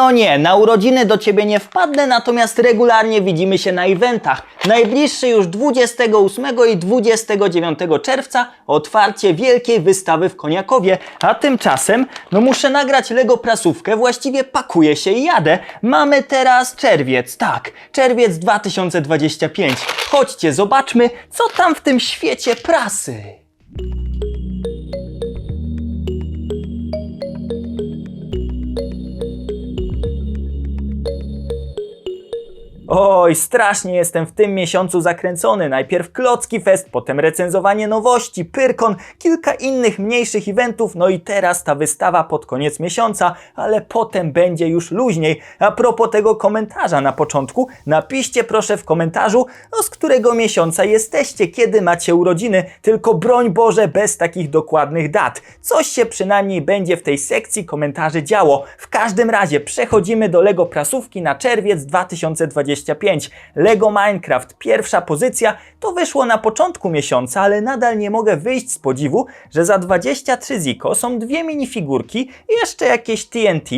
No nie, na urodziny do ciebie nie wpadnę, natomiast regularnie widzimy się na eventach. Najbliższy już 28 i 29 czerwca otwarcie wielkiej wystawy w Koniakowie, a tymczasem no muszę nagrać Lego prasówkę, właściwie pakuję się i jadę. Mamy teraz czerwiec, tak, czerwiec 2025. Chodźcie, zobaczmy, co tam w tym świecie prasy. Oj, strasznie jestem w tym miesiącu zakręcony. Najpierw Klocki Fest, potem recenzowanie nowości, Pyrkon, kilka innych mniejszych eventów, no i teraz ta wystawa pod koniec miesiąca, ale potem będzie już luźniej. A propos tego komentarza na początku, napiszcie proszę w komentarzu, no z którego miesiąca jesteście, kiedy macie urodziny, tylko broń Boże bez takich dokładnych dat. Coś się przynajmniej będzie w tej sekcji komentarzy działo. W każdym razie przechodzimy do Lego prasówki na czerwiec 2025. Lego Minecraft, pierwsza pozycja, to wyszło na początku miesiąca, ale nadal nie mogę wyjść z podziwu, że za 23 ziko są dwie minifigurki i jeszcze jakieś TNT.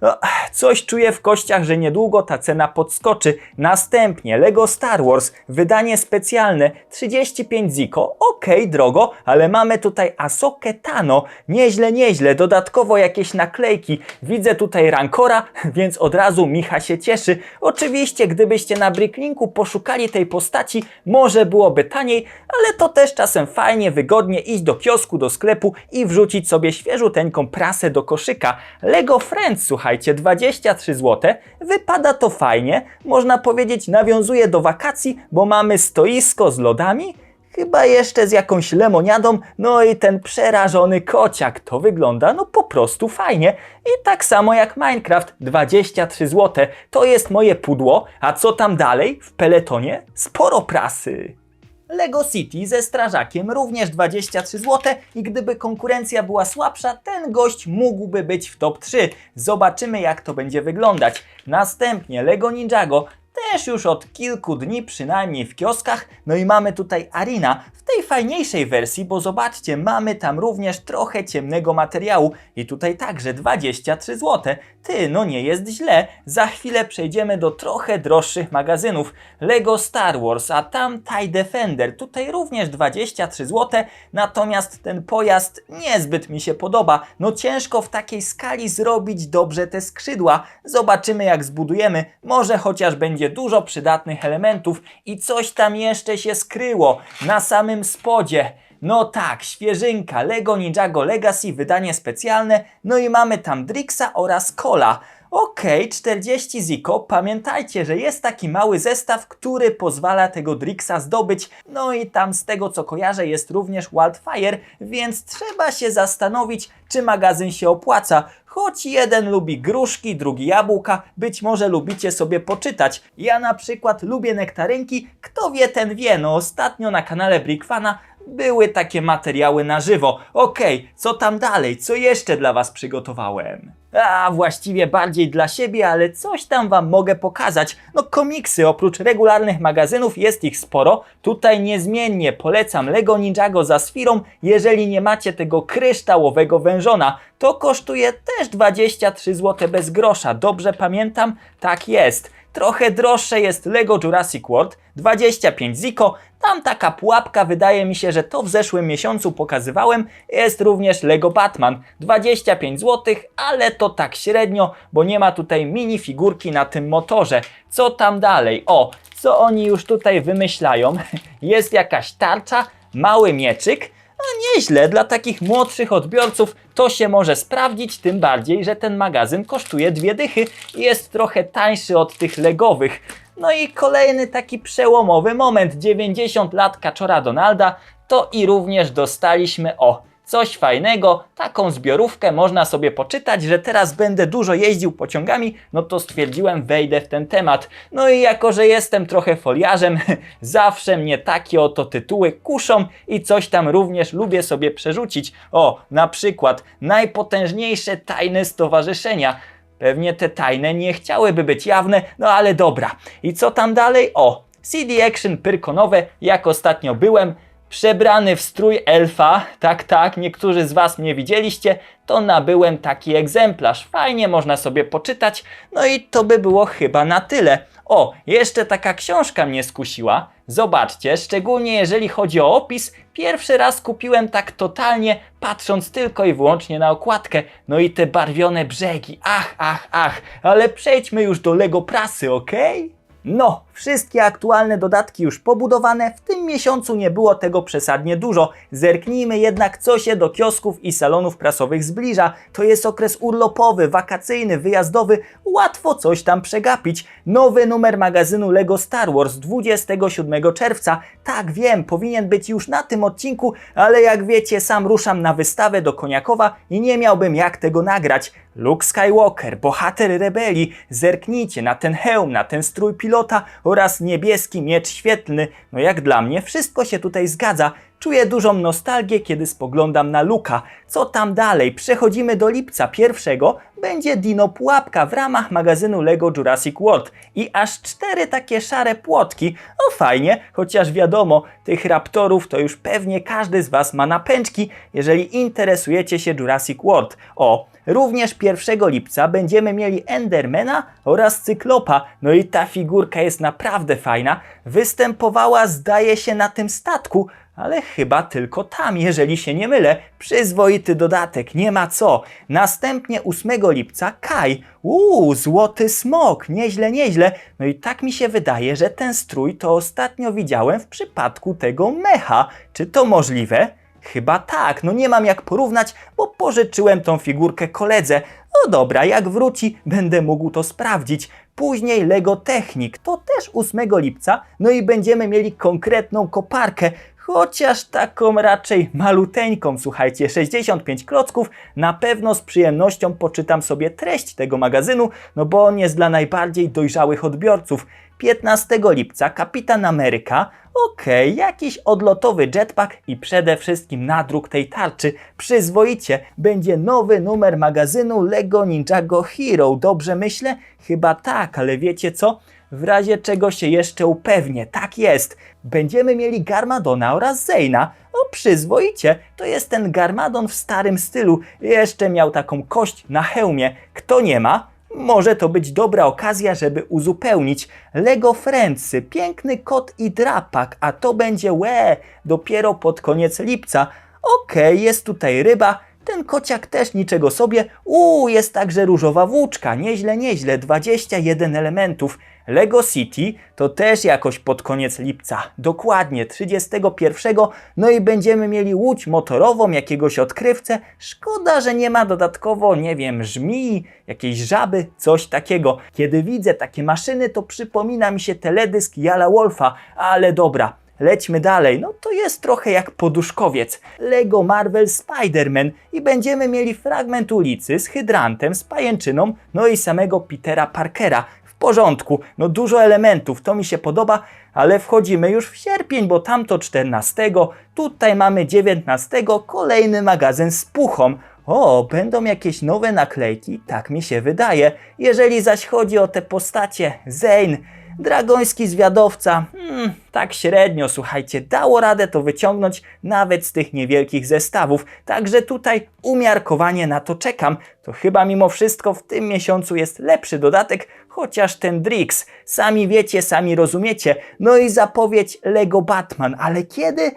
No, coś czuję w kościach, że niedługo ta cena podskoczy. Następnie Lego Star Wars, wydanie specjalne 35 ziko. Okej, drogo, ale mamy tutaj Asokę Tano. Nieźle, nieźle. Dodatkowo jakieś naklejki. Widzę tutaj Rancora, więc od razu Micha się cieszy. Oczywiście, gdybyście na Bricklinku poszukali tej postaci, może byłoby taniej, ale to też czasem fajnie, wygodnie iść do kiosku, do sklepu i wrzucić sobie świeżuteńką prasę do koszyka. Lego Friends, słuchajcie, 23 zł. Wypada to fajnie. Można powiedzieć, nawiązuje do wakacji, bo mamy stoisko z lodami. Chyba jeszcze z jakąś lemoniadą, no i ten przerażony kociak. To wygląda no po prostu fajnie. I tak samo jak Minecraft, 23 zł. To jest moje pudło, a co tam dalej? W peletonie? Sporo prasy. Lego City ze strażakiem również 23 zł i gdyby konkurencja była słabsza, ten gość mógłby być w top 3. Zobaczymy jak to będzie wyglądać. Następnie Lego Ninjago też już od kilku dni przynajmniej w kioskach. No i mamy tutaj Arina w tej fajniejszej wersji, bo zobaczcie, mamy tam również trochę ciemnego materiału i tutaj także 23 zł. Ty, no nie jest źle. Za chwilę przejdziemy do trochę droższych magazynów. Lego Star Wars, a tam TIE Defender, tutaj również 23 zł, natomiast ten pojazd niezbyt mi się podoba. No ciężko w takiej skali zrobić dobrze te skrzydła. Zobaczymy jak zbudujemy, może chociaż będzie dużo przydatnych elementów i coś tam jeszcze się skryło na samym spodzie. No tak, świeżynka, Lego Ninjago Legacy, wydanie specjalne, no i mamy tam Drixa oraz Cola. Okej, 40 ziko. Pamiętajcie, że jest taki mały zestaw, który pozwala tego Drixa zdobyć. No i tam z tego co kojarzę jest również Wildfire, więc trzeba się zastanowić, czy magazyn się opłaca. Choć jeden lubi gruszki, drugi jabłka, być może lubicie sobie poczytać. Ja na przykład lubię nektarynki, kto wie ten wie, no ostatnio na kanale Brickfana były takie materiały na żywo. Okej, co tam dalej? Co jeszcze dla Was przygotowałem? A, właściwie bardziej dla siebie, ale coś tam Wam mogę pokazać. No komiksy, oprócz regularnych magazynów jest ich sporo. Tutaj niezmiennie polecam Lego Ninjago za Sfirą, jeżeli nie macie tego kryształowego wężona. To kosztuje też 23 zł bez grosza, dobrze pamiętam? Tak jest. Trochę droższe jest Lego Jurassic World, 25 ziko. Tam taka pułapka, wydaje mi się, że to w zeszłym miesiącu pokazywałem. Jest również Lego Batman, 25 zł, ale to tak średnio, bo nie ma tutaj minifigurki na tym motorze. Co tam dalej? O, co oni już tutaj wymyślają? Jest jakaś tarcza, mały mieczyk. No nieźle, dla takich młodszych odbiorców to się może sprawdzić, tym bardziej, że ten magazyn kosztuje dwie dychy i jest trochę tańszy od tych legowych. No i kolejny taki przełomowy moment, 90 lat Kaczora Donalda, to i również dostaliśmy, o, coś fajnego, taką zbiorówkę, można sobie poczytać, że teraz będę dużo jeździł pociągami, no to stwierdziłem wejdę w ten temat. No i jako, że jestem trochę foliarzem, zawsze mnie takie oto tytuły kuszą i coś tam również lubię sobie przerzucić. O, na przykład najpotężniejsze tajne stowarzyszenia. Pewnie te tajne nie chciałyby być jawne, no ale dobra. I co tam dalej? O, CD Action Pyrkonowe, jak ostatnio byłem, Przebrany w strój elfa, tak, tak, niektórzy z Was mnie widzieliście, to nabyłem taki egzemplarz. Fajnie można sobie poczytać, no i to by było chyba na tyle. O, jeszcze taka książka mnie skusiła. Zobaczcie, szczególnie jeżeli chodzi o opis, pierwszy raz kupiłem tak totalnie, patrząc tylko i wyłącznie na okładkę. No i te barwione brzegi, ach, ach, ach, ale przejdźmy już do Lego prasy, okej? No, wszystkie aktualne dodatki już pobudowane, w tym miesiącu nie było tego przesadnie dużo. Zerknijmy jednak, co się do kiosków i salonów prasowych zbliża. To jest okres urlopowy, wakacyjny, wyjazdowy, łatwo coś tam przegapić. Nowy numer magazynu LEGO Star Wars 27 czerwca. Tak, wiem, powinien być już na tym odcinku, ale jak wiecie, sam ruszam na wystawę do Koniakowa i nie miałbym jak tego nagrać. Luke Skywalker, bohater rebelii, zerknijcie na ten hełm, na ten strój pilota oraz niebieski miecz świetlny. No jak dla mnie, wszystko się tutaj zgadza. Czuję dużą nostalgię, kiedy spoglądam na Luka. Co tam dalej? Przechodzimy do lipca pierwszego. Będzie Dino Pułapka w ramach magazynu LEGO Jurassic World. I aż cztery takie szare płotki. O fajnie, chociaż wiadomo, tych raptorów to już pewnie każdy z Was ma na pęczki, jeżeli interesujecie się Jurassic World. O, Również 1 lipca będziemy mieli Endermana oraz Cyklopa. No i ta figurka jest naprawdę fajna. Występowała zdaje się na tym statku, ale chyba tylko tam, jeżeli się nie mylę. Przyzwoity dodatek, nie ma co. Następnie 8 lipca Kai. Uuu, złoty smok, nieźle, nieźle. No i tak mi się wydaje, że ten strój to ostatnio widziałem w przypadku tego mecha. Czy to możliwe? Chyba tak, no nie mam jak porównać, bo pożyczyłem tą figurkę koledze. No dobra, jak wróci, będę mógł to sprawdzić. Później Lego Technik, to też 8 lipca, no i będziemy mieli konkretną koparkę, chociaż taką raczej maluteńką, słuchajcie, 65 klocków. Na pewno z przyjemnością poczytam sobie treść tego magazynu, no bo on jest dla najbardziej dojrzałych odbiorców. 15 lipca Kapitan Ameryka, okej, jakiś odlotowy jetpack i przede wszystkim nadruk tej tarczy. Przyzwoicie, będzie nowy numer magazynu Lego Ninjago Hero, dobrze myślę? Chyba tak, ale wiecie co? W razie czego się jeszcze upewnię, tak jest. Będziemy mieli Garmadona oraz Zeyna. O, przyzwoicie, to jest ten Garmadon w starym stylu. Jeszcze miał taką kość na hełmie. Kto nie ma, może to być dobra okazja, żeby uzupełnić. Lego Friendsy, piękny kot i drapak, a to będzie łe, dopiero pod koniec lipca. Okej, jest tutaj ryba, ten kociak też niczego sobie. Uuu, jest także różowa włóczka, nieźle, nieźle, 21 elementów. Lego City to też jakoś pod koniec lipca, dokładnie 31, no i będziemy mieli łódź motorową, jakiegoś odkrywcę. Szkoda, że nie ma dodatkowo, nie wiem, żmii, jakiejś żaby, coś takiego. Kiedy widzę takie maszyny, to przypomina mi się teledysk Jala Wolfa, ale dobra, Lećmy dalej, no to jest trochę jak poduszkowiec. Lego Marvel Spider-Man i będziemy mieli fragment ulicy z hydrantem, z pajęczyną, no i samego Petera Parkera. Porządku, no dużo elementów, to mi się podoba, ale wchodzimy już w sierpień, bo tamto 14, tutaj mamy 19, kolejny magazyn z puchą. O, będą jakieś nowe naklejki, tak mi się wydaje. Jeżeli zaś chodzi o te postacie, Zane, Dragoński zwiadowca, hmm, tak średnio, słuchajcie, dało radę to wyciągnąć nawet z tych niewielkich zestawów, także tutaj umiarkowanie na to czekam. To chyba mimo wszystko w tym miesiącu jest lepszy dodatek, chociaż ten Drix, sami wiecie, sami rozumiecie. No i zapowiedź Lego Batman, ale kiedy?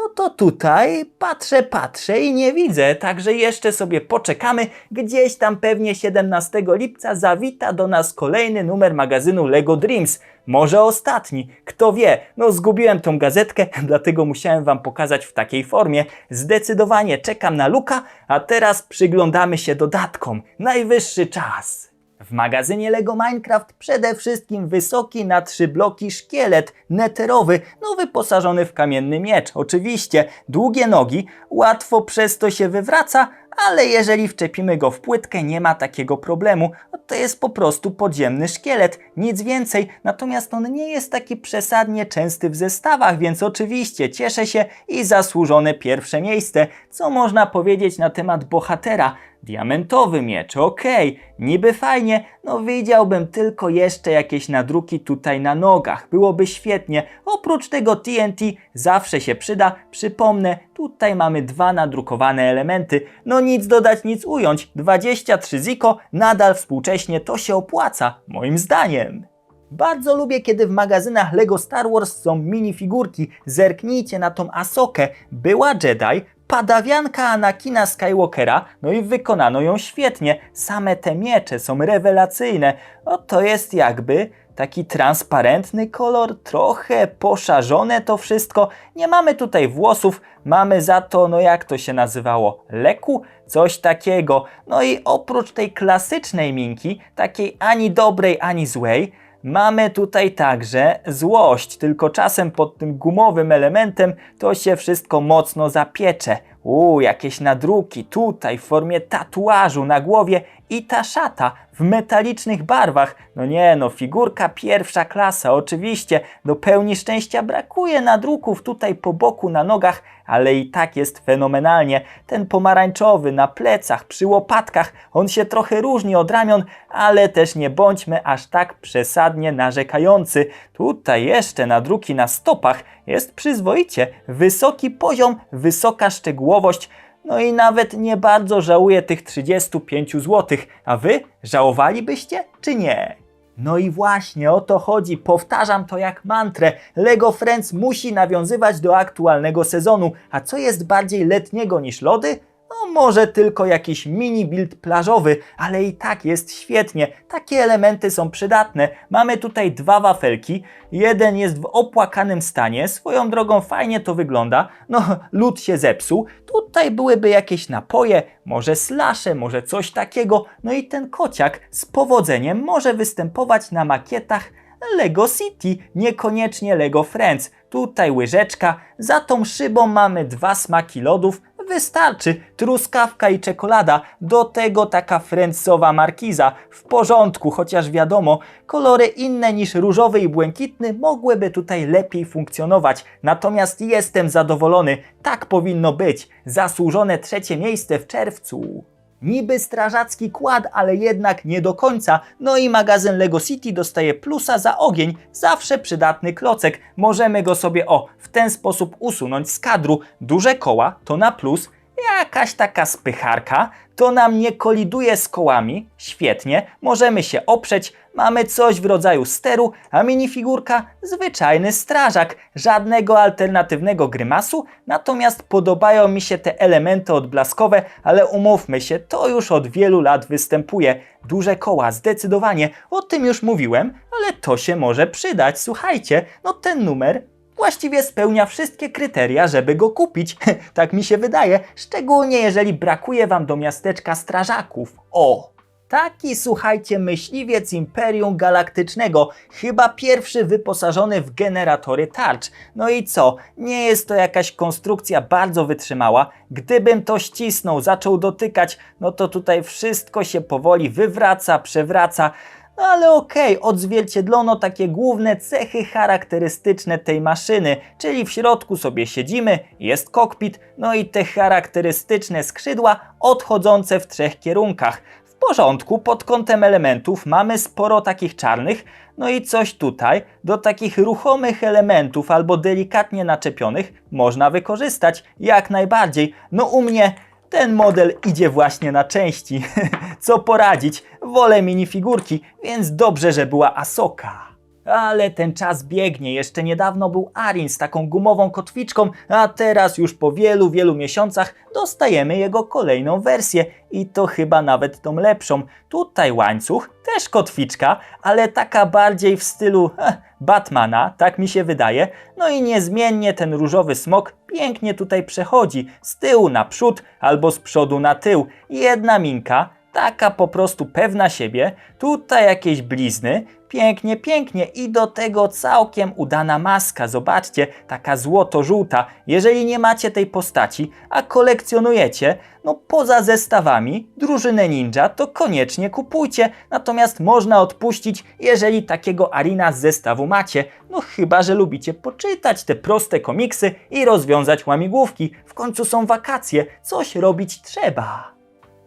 No to tutaj patrzę, patrzę i nie widzę, także jeszcze sobie poczekamy. Gdzieś tam pewnie 17 lipca zawita do nas kolejny numer magazynu Lego Dreams. Może ostatni, kto wie. No zgubiłem tą gazetkę, dlatego musiałem wam pokazać w takiej formie. Zdecydowanie czekam na Luka, a teraz przyglądamy się dodatkom. Najwyższy czas. W magazynie LEGO Minecraft przede wszystkim wysoki na trzy bloki szkielet neterowy, no wyposażony w kamienny miecz. Oczywiście długie nogi, łatwo przez to się wywraca, ale jeżeli wczepimy go w płytkę nie ma takiego problemu. No To jest po prostu podziemny szkielet, nic więcej. Natomiast on nie jest taki przesadnie częsty w zestawach, więc oczywiście cieszę się i zasłużone pierwsze miejsce. Co można powiedzieć na temat bohatera? diamentowy miecz, okej, niby fajnie, no widziałbym tylko jeszcze jakieś nadruki tutaj na nogach, byłoby świetnie. Oprócz tego TNT zawsze się przyda, przypomnę, tutaj mamy dwa nadrukowane elementy, no nic dodać, nic ująć, 23 ziko, nadal współcześnie to się opłaca, moim zdaniem. Bardzo lubię, kiedy w magazynach LEGO Star Wars są minifigurki. Zerknijcie na tą Asokę. Była Jedi, padawianka Anakina Skywalkera, no i wykonano ją świetnie. Same te miecze są rewelacyjne. O, to jest jakby taki transparentny kolor, trochę poszarzone to wszystko. Nie mamy tutaj włosów, mamy za to, no jak to się nazywało, leku? Coś takiego. No i oprócz tej klasycznej minki, takiej ani dobrej, ani złej, Mamy tutaj także złość, tylko czasem pod tym gumowym elementem to się wszystko mocno zapiecze. Uuu, jakieś nadruki tutaj w formie tatuażu na głowie i ta szata w metalicznych barwach. No nie no, figurka pierwsza klasa, oczywiście. Do pełni szczęścia brakuje nadruków tutaj po boku na nogach, ale i tak jest fenomenalnie. Ten pomarańczowy na plecach, przy łopatkach, on się trochę różni od ramion, ale też nie bądźmy aż tak przesadnie narzekający. Tutaj jeszcze nadruki na stopach jest przyzwoicie. Wysoki poziom, wysoka szczegółowość. No i nawet nie bardzo żałuję tych 35 zł. A wy żałowalibyście czy nie? No i właśnie o to chodzi, powtarzam to jak mantrę. Lego Friends musi nawiązywać do aktualnego sezonu. A co jest bardziej letniego niż lody? No może tylko jakiś mini build plażowy, ale i tak jest świetnie. Takie elementy są przydatne. Mamy tutaj dwa wafelki. Jeden jest w opłakanym stanie. Swoją drogą fajnie to wygląda. No, lód się zepsuł. Tutaj byłyby jakieś napoje, może slasze, może coś takiego. No i ten kociak z powodzeniem może występować na makietach Lego City, niekoniecznie Lego Friends. Tutaj łyżeczka, za tą szybą mamy dwa smaki lodów, wystarczy. Truskawka i czekolada, do tego taka friendsowa markiza. W porządku, chociaż wiadomo, kolory inne niż różowy i błękitny mogłyby tutaj lepiej funkcjonować. Natomiast jestem zadowolony, tak powinno być. Zasłużone trzecie miejsce w czerwcu. Niby strażacki kład, ale jednak nie do końca. No i magazyn Lego City dostaje plusa za ogień, zawsze przydatny klocek. Możemy go sobie o w ten sposób usunąć z kadru. Duże koła to na plus, jakaś taka spycharka, to nam nie koliduje z kołami, świetnie, możemy się oprzeć, mamy coś w rodzaju steru, a minifigurka zwyczajny strażak, żadnego alternatywnego grymasu, natomiast podobają mi się te elementy odblaskowe, ale umówmy się, to już od wielu lat występuje. Duże koła, zdecydowanie, o tym już mówiłem, ale to się może przydać, słuchajcie, no ten numer właściwie spełnia wszystkie kryteria, żeby go kupić. tak mi się wydaje, szczególnie jeżeli brakuje wam do miasteczka strażaków. O! Taki, słuchajcie, myśliwiec Imperium Galaktycznego, chyba pierwszy wyposażony w generatory tarcz. No i co? Nie jest to jakaś konstrukcja bardzo wytrzymała. Gdybym to ścisnął, zaczął dotykać, no to tutaj wszystko się powoli wywraca, przewraca. Ale okej, odzwierciedlono takie główne cechy charakterystyczne tej maszyny, czyli w środku sobie siedzimy, jest kokpit, no i te charakterystyczne skrzydła odchodzące w trzech kierunkach. W porządku, pod kątem elementów mamy sporo takich czarnych, no i coś tutaj do takich ruchomych elementów albo delikatnie naczepionych można wykorzystać jak najbardziej. No u mnie ten model idzie właśnie na części. Co poradzić? Wolę minifigurki, więc dobrze, że była Asoka. Ale ten czas biegnie. Jeszcze niedawno był Arin z taką gumową kotwiczką, a teraz już po wielu, wielu miesiącach dostajemy jego kolejną wersję i to chyba nawet tą lepszą. Tutaj łańcuch, też kotwiczka, ale taka bardziej w stylu eh, Batmana, tak mi się wydaje. No i niezmiennie ten różowy smok pięknie tutaj przechodzi z tyłu na przód albo z przodu na tył. Jedna minka, taka po prostu pewna siebie, tutaj jakieś blizny, pięknie, pięknie i do tego całkiem udana maska, zobaczcie, taka złoto-żółta. Jeżeli nie macie tej postaci, a kolekcjonujecie, no poza zestawami, drużynę ninja, to koniecznie kupujcie, natomiast można odpuścić, jeżeli takiego Arina z zestawu macie, no chyba, że lubicie poczytać te proste komiksy i rozwiązać łamigłówki, w końcu są wakacje, coś robić trzeba.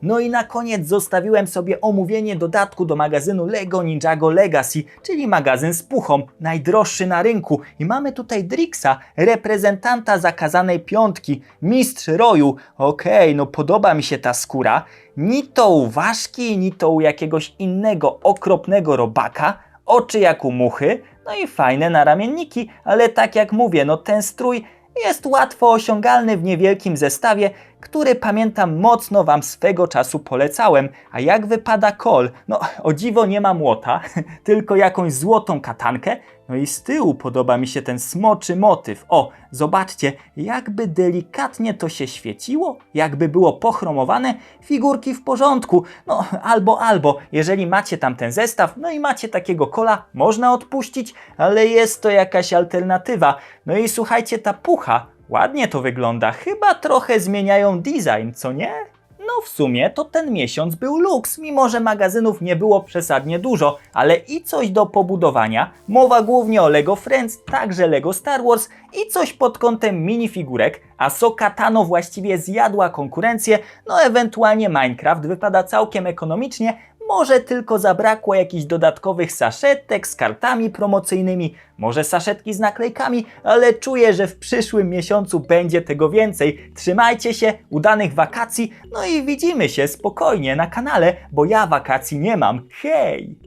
No i na koniec zostawiłem sobie omówienie dodatku do magazynu LEGO Ninjago Legacy, czyli magazyn z puchą, najdroższy na rynku. I mamy tutaj Drixa, reprezentanta zakazanej piątki, mistrz roju. Okej, no podoba mi się ta skóra. Ni to u ważki, ni to u jakiegoś innego okropnego robaka. Oczy jak u muchy, no i fajne naramienniki, ale tak jak mówię, no ten strój jest łatwo osiągalny w niewielkim zestawie, który pamiętam mocno Wam swego czasu polecałem. A jak wypada kol? No, o dziwo nie ma młota, tylko jakąś złotą katankę. No i z tyłu podoba mi się ten smoczy motyw. O, zobaczcie, jakby delikatnie to się świeciło, jakby było pochromowane, figurki w porządku. No, albo, albo, jeżeli macie tam ten zestaw, no i macie takiego kola, można odpuścić, ale jest to jakaś alternatywa. No i słuchajcie, ta pucha, ładnie to wygląda, chyba trochę zmieniają design, co nie? No w sumie to ten miesiąc był luks, mimo że magazynów nie było przesadnie dużo, ale i coś do pobudowania. Mowa głównie o Lego Friends, także Lego Star Wars i coś pod kątem minifigurek, a Soka Tano właściwie zjadła konkurencję, no ewentualnie Minecraft wypada całkiem ekonomicznie, może tylko zabrakło jakichś dodatkowych saszetek z kartami promocyjnymi, może saszetki z naklejkami, ale czuję, że w przyszłym miesiącu będzie tego więcej. Trzymajcie się, udanych wakacji, no i widzimy się spokojnie na kanale, bo ja wakacji nie mam. Hej!